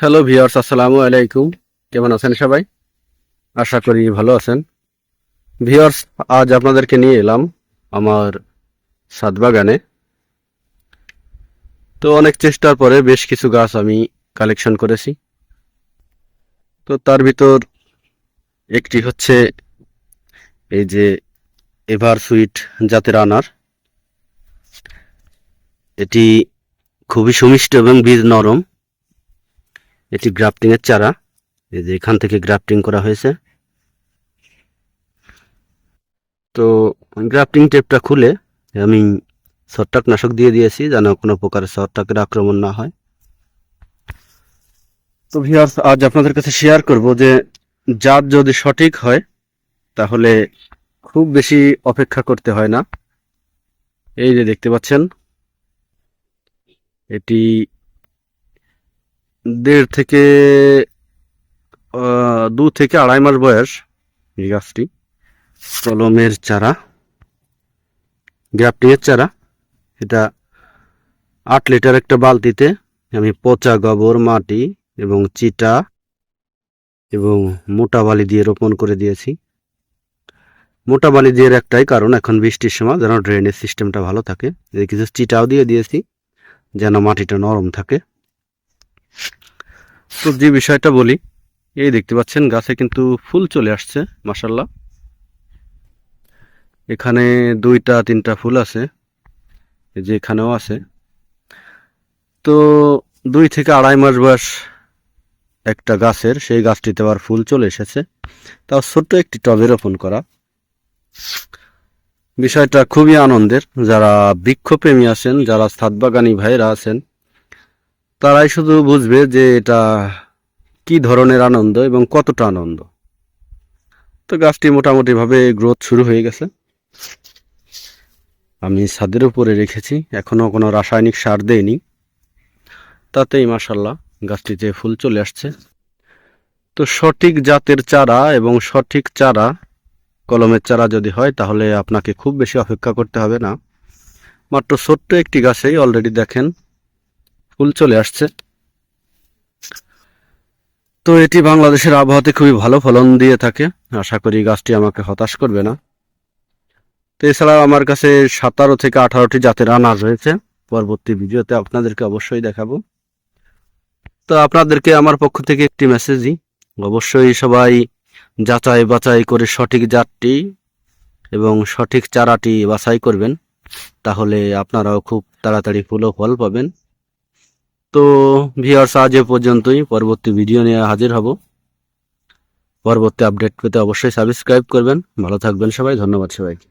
Hello viewers আসসালামু আলাইকুম। কেমন আছেন সবাই? আশা করি ভালো আছেন। ভিউয়ার্স আজ আপনাদেরকে নিয়ে এলাম আমার ছাদ বাগানে তো অনেক চেষ্টার পরে বেশ কিছু গাছ আমি কালেকশন করেছি। তো তার ভিতর একটি হচ্ছে এই যে এভার সুইট জাতের আনার। এটি খুবই সুমিষ্ট এবং বীজ নরম। এটি গ্রাফটিং এর চারা। এই যে এখান থেকে গ্রাফটিং করা হয়েছে। তো গ্রাফটিং টেপটা খুলে আমি ছত্রাক নাশক দিয়ে দিয়েছি যেন কোনো প্রকারের ছত্রাকের আক্রমণ না হয়। তো ভিউয়ার্স আজ আপনাদের কাছে শেয়ার করব যে জাত যদি সঠিক হয়, তাহলে খুব বেশি অপেক্ষা করতে হয় না। এই যে দেখতে পাচ্ছেন, এটি দেড় থেকে দু থেকে আড়াই মাস বয়স এই গাছটি। কলমের চারা, গ্রাফটিংয়ের চারা। এটা আট লিটার একটা বালতিতে আমি পচা গোবর, মাটি এবং চিটা এবং মোটা বালি দিয়ে রোপণ করে দিয়েছি। মোটা বালি দিয়ে একটাই কারণ, এখন বৃষ্টির সময় যেন ড্রেনেজ সিস্টেমটা ভালো থাকে। কিছু চিটাও দিয়ে দিয়েছি, যেন মাটিটা নরম থাকে। তো যে বিষয়টা বলি, এই দেখতে পাচ্ছেন গাছে কিন্তু ফুল চলে আসছে মাসাল্লাহ এখানে দুইটা, তিনটা ফুল আছে যে এখানেও আছে। তো দুই থেকে আড়াই মাস বয়স একটা গাছের, সেই গাছটিতে আবার ফুল চলে এসেছে। তাও ছোট্ট একটি টবে রোপণ করা। বিষয়টা খুবই আনন্দের, যারা বৃক্ষপ্রেমী আছেন, যারা ছাদ বাগানি ভাইরা আছেন তারাই শুধু বুঝবে যে এটা কি ধরনের আনন্দ এবং কতটা আনন্দ। তো গাছটি মোটামুটিভাবে গ্রোথ শুরু হয়ে গেছে। আমি ছাদের উপরে রেখেছি এখনও কোনো রাসায়নিক সার দেয়নি তাতেই মাসাল্লাহ গাছটিতে ফুল চলে আসছে। তো সঠিক জাতের চারা এবং সঠিক চারা, কলমের চারা যদি হয় তাহলে আপনাকে খুব বেশি অপেক্ষা করতে হবে না। মাত্র ছোট্ট একটি গাছেই অলরেডি দেখেন ফুল চলে আসছে। তো এটি বাংলাদেশের আবহাওয়াতে খুবই ভালো ফলন দিয়ে থাকে। আশা করি গাছটি আমাকে হতাশ করবে না। তো এছাড়াও আমার কাছে সাতারো থেকে আঠারোটি জাতের আনার রয়েছে। পরবর্তী ভিডিওতে আপনাদেরকে অবশ্যই দেখাবো। তো আপনাদেরকে আমার পক্ষ থেকে একটি মেসেজই অবশ্যই সবাই যাচাই বাছাই করে সঠিক জাতটি এবং সঠিক চারাটি বাছাই করবেন। তাহলে আপনারাও খুব তাড়াতাড়ি ফুল ও ফল পাবেন। তো ভিওর আজ এ পর্যন্তই। পরবর্তী ভিডিও নিয়ে হাজির হব। পরবর্তী আপডেট পেতে অবশ্যই সাবস্ক্রাইব করবেন। ভালো থাকবেন সবাই। ধন্যবাদ সবাইকে।